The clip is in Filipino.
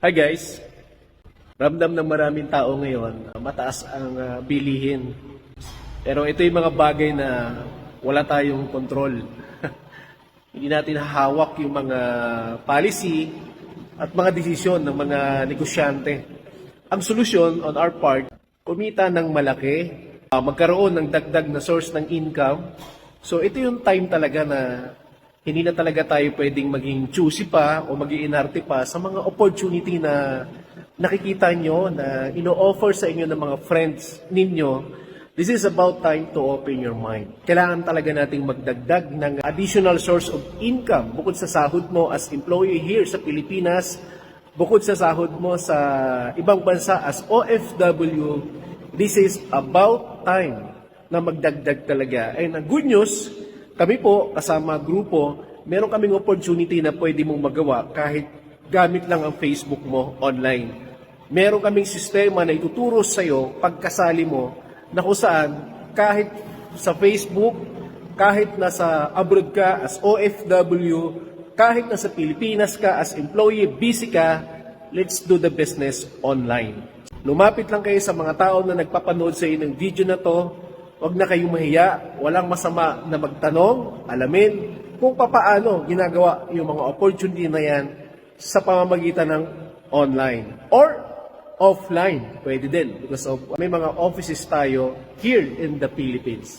Hi guys! Ramdam ng maraming tao ngayon, mataas ang uh, bilihin. Pero ito yung mga bagay na wala tayong kontrol. Hindi natin hawak yung mga policy at mga desisyon ng mga negosyante. Ang solusyon on our part, kumita ng malaki, uh, magkaroon ng dagdag na source ng income. So ito yung time talaga na hindi na talaga tayo pwedeng maging choosy pa o maging inarte pa sa mga opportunity na nakikita nyo na ino-offer sa inyo ng mga friends ninyo. This is about time to open your mind. Kailangan talaga nating magdagdag ng additional source of income bukod sa sahod mo as employee here sa Pilipinas, bukod sa sahod mo sa ibang bansa as OFW, this is about time na magdagdag talaga. And ang good news, kami po, kasama grupo, meron kaming opportunity na pwede mong magawa kahit gamit lang ang Facebook mo online. Meron kaming sistema na ituturo sa iyo pagkasali mo na kung saan kahit sa Facebook, kahit nasa abroad ka as OFW, kahit nasa Pilipinas ka as employee, busy ka, let's do the business online. Lumapit lang kayo sa mga tao na nagpapanood sa inyo ng video na to. Huwag na kayong mahiya. Walang masama na magtanong, alamin kung papaano ginagawa yung mga opportunity na yan sa pamamagitan ng online or offline. Pwede din because of may mga offices tayo here in the Philippines.